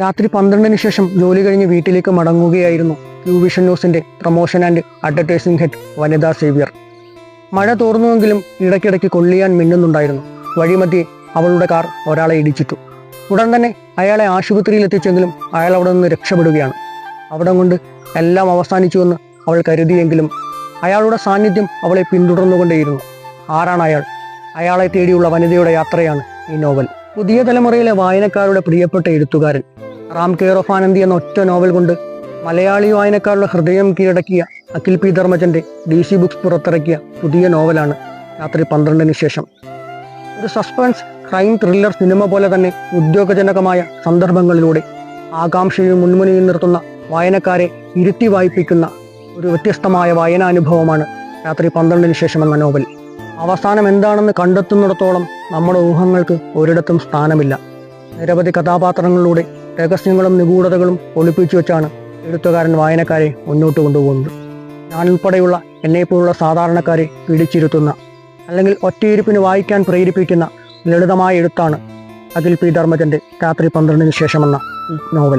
രാത്രി പന്ത്രണ്ടിന് ശേഷം ജോലി കഴിഞ്ഞ് വീട്ടിലേക്ക് മടങ്ങുകയായിരുന്നു ക്യൂ വിഷൻ ന്യൂസിന്റെ promotion and advertising head Vanitha Xavier. മഴ തോർന്നുവെങ്കിലും ഇടയ്ക്കിടയ്ക്ക് കൊള്ളിയാൻ മിന്നുന്നുണ്ടായിരുന്നു. വഴിമധ്യേ അവളുടെ കാർ ഒരാളെ ഇടിച്ചിട്ടു. ഉടൻ തന്നെ അയാളെ ആശുപത്രിയിൽ എത്തിച്ചെങ്കിലും അയാൾ അവിടെ നിന്ന് രക്ഷപ്പെടുകയാണ്. അവിടെ കൊണ്ട് എല്ലാം അവസാനിച്ചുവെന്ന് അവൾ കരുതിയെങ്കിലും അയാളുടെ സാന്നിധ്യം അവളെ പിന്തുടർന്നുകൊണ്ടേയിരുന്നു. ആരാണ് അയാൾ? അയാളെ തേടിയുള്ള വനിതയുടെ യാത്രയാണ് ഈ നോവൽ. പുതിയ തലമുറയിലെ വായനക്കാരുടെ പ്രിയപ്പെട്ട എഴുത്തുകാരൻ റാം കെയർ എന്ന ഒറ്റ നോവൽ കൊണ്ട് മലയാളി വായനക്കാരുടെ ഹൃദയം കീഴടക്കിയ അഖിൽ പി ധർമ്മജന്റെ ഡി സി ബുക്സ് പുറത്തിറക്കിയ പുതിയ നോവലാണ് രാത്രി പന്ത്രണ്ടിന് ശേഷം. ഒരു സസ്പെൻസ് ക്രൈം ത്രില്ലർ സിനിമ പോലെ തന്നെ ഉദ്യോഗജനകമായ സന്ദർഭങ്ങളിലൂടെ ആകാംക്ഷയും മുൻമുനയും നിർത്തുന്ന വായനക്കാരെ ഇരുത്തി വായിപ്പിക്കുന്ന ഒരു വ്യത്യസ്തമായ വായനാനുഭവമാണ് രാത്രി പന്ത്രണ്ടിന് ശേഷം എന്ന നോവൽ. അവസാനം എന്താണെന്ന് കണ്ടെത്തുന്നിടത്തോളം നമ്മുടെ ഊഹങ്ങൾക്ക് ഒരിടത്തും സ്ഥാനമില്ല. നിരവധി കഥാപാത്രങ്ങളിലൂടെ രഹസ്യങ്ങളും നിഗൂഢതകളും ഒളിപ്പിച്ചു വെച്ചാണ് എഴുത്തുകാരൻ വായനക്കാരെ മുന്നോട്ട് കൊണ്ടുപോകുന്നത്. ഞാനുൾപ്പെടെയുള്ള എന്നെപ്പോലുള്ള സാധാരണക്കാരെ പിടിച്ചിരുത്തുന്ന അല്ലെങ്കിൽ ഒറ്റയിരുപ്പിന് വായിക്കാൻ പ്രേരിപ്പിക്കുന്ന ലളിതമായ എഴുത്താണ് അഖിൽ പി ധർമ്മജന്റെ രാത്രി പന്ത്രണ്ടിന് ശേഷമെന്ന നോവൽ.